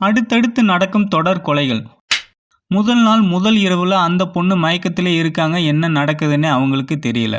அடுத்தடுத்து நடக்கும் தொடர் கொலைகள். முதல் நாள் முதல் இரவில் அந்த பொண்ணு மயக்கத்திலே இருக்காங்க என்ன நடக்குதுன்னு அவங்களுக்கு தெரியல.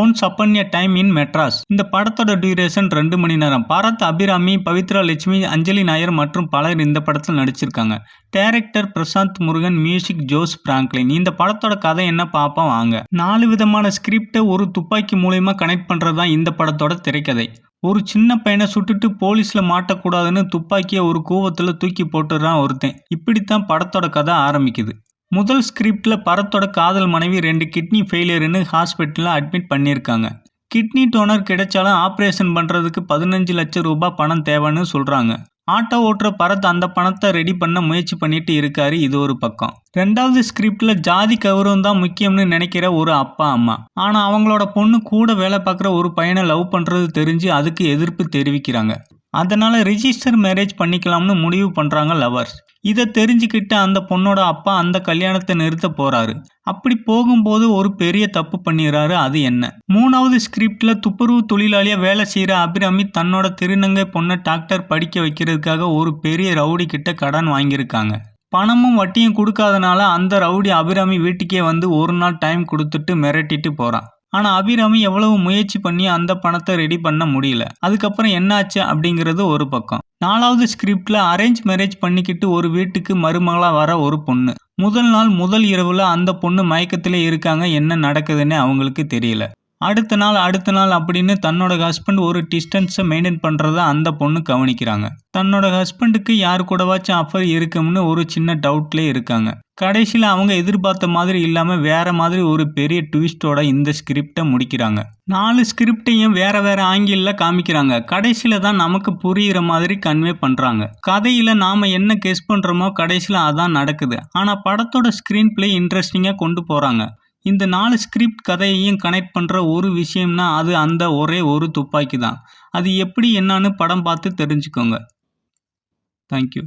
ஒன்ஸ் அப்பன் எ டைம் இன் மெட்ராஸ் இந்த படத்தோட டியூரேஷன் ரெண்டு மணி நேரம். பாரத் அபிராமி பவித்ரா லட்சுமி அஞ்சலி நாயர் மற்றும் பலர் இந்த படத்தில் நடிச்சிருக்காங்க. Director Prashanth Murugan music Jose Franklin. இந்த படத்தோட கதை என்ன பார்ப்போம் வாங்க. நாலு விதமான ஸ்கிரிப்டை ஒரு துப்பாக்கி மூலயமா கனெக்ட் பண்ணுறது தான் இந்த படத்தோட திரைக்கதை. ஒரு சின்ன பையனை சுட்டுட்டு போலீஸில் மாட்டக்கூடாதுன்னு துப்பாக்கியை ஒரு கூவத்தில் தூக்கி போட்டுறான் ஒருத்தன். இப்படித்தான் படத்தோட கதை ஆரம்பிக்குது. முதல் ஸ்கிரிப்டில் பரத்தோட காதல் மனைவி ரெண்டு கிட்னி ஃபெயிலியர்னு ஹாஸ்பிட்டலில் அட்மிட் பண்ணியிருக்காங்க. கிட்னி டோனர் கிடைச்சாலும் ஆப்ரேஷன் பண்ணுறதுக்கு பதினஞ்சு லட்சம் ரூபாய் பணம் தேவைன்னு சொல்கிறாங்க ஆட்டோ ஓட்டுற பரத் அந்த பணத்தை ரெடி பண்ண முயற்சி பண்ணிட்டு இருக்காரு இது ஒரு பக்கம். ரெண்டாவது ஸ்கிரிப்ட்ல ஜாதி கௌரவம் தான் முக்கியம்னு நினைக்கிற ஒரு அப்பா அம்மா. ஆனா அவங்களோட பொண்ணு கூட வேலை பார்க்குற ஒரு பையனை லவ் பண்றது தெரிஞ்சு அதுக்கு எதிர்ப்பு தெரிவிக்கிறாங்க. அதனால் ரிஜிஸ்டர் மேரேஜ் பண்ணிக்கலாம்னு முடிவு பண்ணுறாங்க லவர்ஸ் இதை தெரிஞ்சுக்கிட்டு அந்த பொண்ணோட அப்பா அந்த கல்யாணத்தை நிறுத்த போறாரு. அப்படி போகும்போது ஒரு பெரிய தப்பு பண்ணிடுறாரு அது என்ன? மூணாவது ஸ்கிரிப்ட்ல துப்புரவு தொழிலாளியா வேலை செய்யற அபிராமி தன்னோட திருநங்கை பொண்ணை டாக்டர் படிக்க வைக்கிறதுக்காக ஒரு பெரிய ரவுடி கிட்ட கடன் வாங்கியிருக்காங்க. பணமும் வட்டியும் கொடுக்காதனால அந்த ரவுடி அபிராமி வீட்டுக்கே வந்து ஒரு நாள் டைம் கொடுத்துட்டு மிரட்டிட்டு போறான். ஆனால் அபிராமி எவ்வளவு முயற்சி பண்ணி அந்த பணத்தை ரெடி பண்ண முடியல. அதுக்கப்புறம் என்னாச்சு அப்படிங்கிறது ஒரு பக்கம். நாலாவது ஸ்கிரிப்டில் அரேஞ்ச் மேரேஜ் பண்ணிக்கிட்டு ஒரு வீட்டுக்கு மருமகளாக வர ஒரு பொண்ணு. முதல் நாள் முதல் இரவில் அந்த பொண்ணு மயக்கத்திலே இருக்காங்க என்ன நடக்குதுன்னு அவங்களுக்கு தெரியல. அடுத்த நாள் அடுத்த நாள் அப்படின்னு தன்னோட ஹஸ்பண்ட் ஒரு டிஸ்டன்ஸை மெயின்டைன் பண்ணுறத அந்த பொண்ணு கவனிக்கிறாங்க. தன்னோட ஹஸ்பண்டுக்கு யார் கூடவாச்சும் அஃபர் இருக்கும்னு ஒரு சின்ன டவுட்லேயே இருக்காங்க. கடைசியில் அவங்க எதிர்பார்த்த மாதிரி இல்லாமல் வேற மாதிரி ஒரு பெரிய ட்விஸ்டோட இந்த ஸ்கிரிப்டை முடிக்கிறாங்க. நாலு ஸ்கிரிப்டையும் வேற வேற ஆங்கிளில் காமிக்கிறாங்க. கடைசியில் தான் நமக்கு புரிகிற மாதிரி கன்வே பண்ணுறாங்க கதையில் நாம் என்ன கெஸ் பண்ணுறோமோ கடைசியில் அதான் நடக்குது. ஆனால் படத்தோட ஸ்க்ரீன் பிளே இன்ட்ரெஸ்டிங்காக கொண்டு போகிறாங்க இந்த நாலு ஸ்கிரிப்ட் கதையையும் கனெக்ட் பண்ணுற ஒரு விஷயம்னா அது அந்த ஒரே ஒரு துப்பாக்கி தான் அது எப்படி என்னன்னு படம் பார்த்து தெரிஞ்சுக்கோங்க. தேங்க்யூ